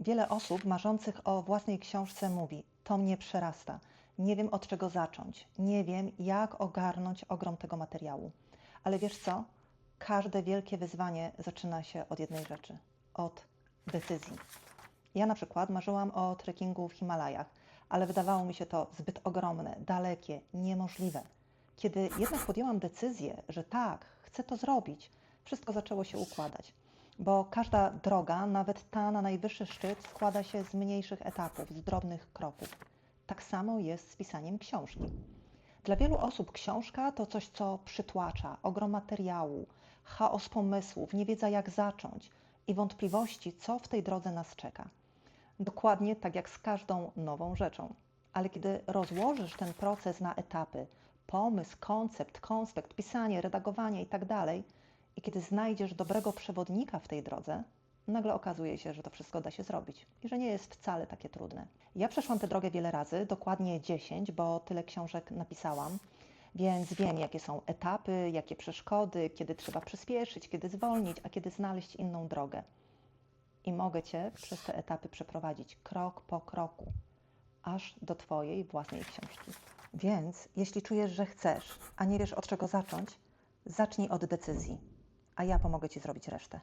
Wiele osób marzących o własnej książce mówi: To mnie przerasta. Nie wiem od czego zacząć. Nie wiem, jak ogarnąć ogrom tego materiału. Ale wiesz co? Każde wielkie wyzwanie zaczyna się od jednej rzeczy od decyzji. Ja na przykład marzyłam o trekkingu w Himalajach, ale wydawało mi się to zbyt ogromne, dalekie, niemożliwe. Kiedy jednak podjęłam decyzję, że tak, chcę to zrobić, wszystko zaczęło się układać. Bo każda droga, nawet ta na najwyższy szczyt, składa się z mniejszych etapów, z drobnych kroków. Tak samo jest z pisaniem książki. Dla wielu osób książka to coś, co przytłacza, ogrom materiału, chaos pomysłów, niewiedza jak zacząć i wątpliwości, co w tej drodze nas czeka. Dokładnie tak jak z każdą nową rzeczą. Ale kiedy rozłożysz ten proces na etapy pomysł, koncept, konspekt, pisanie, redagowanie itd. i kiedy znajdziesz dobrego przewodnika w tej drodze, nagle okazuje się, że to wszystko da się zrobić i że nie jest wcale takie trudne. Ja przeszłam tę drogę wiele razy, dokładnie 10, bo tyle książek napisałam, więc wiem, jakie są etapy, jakie przeszkody, kiedy trzeba przyspieszyć, kiedy zwolnić, a kiedy znaleźć inną drogę. I mogę Cię przez te etapy przeprowadzić krok po kroku, aż do Twojej własnej książki. Więc jeśli czujesz, że chcesz, a nie wiesz od czego zacząć, zacznij od decyzji, a ja pomogę Ci zrobić resztę.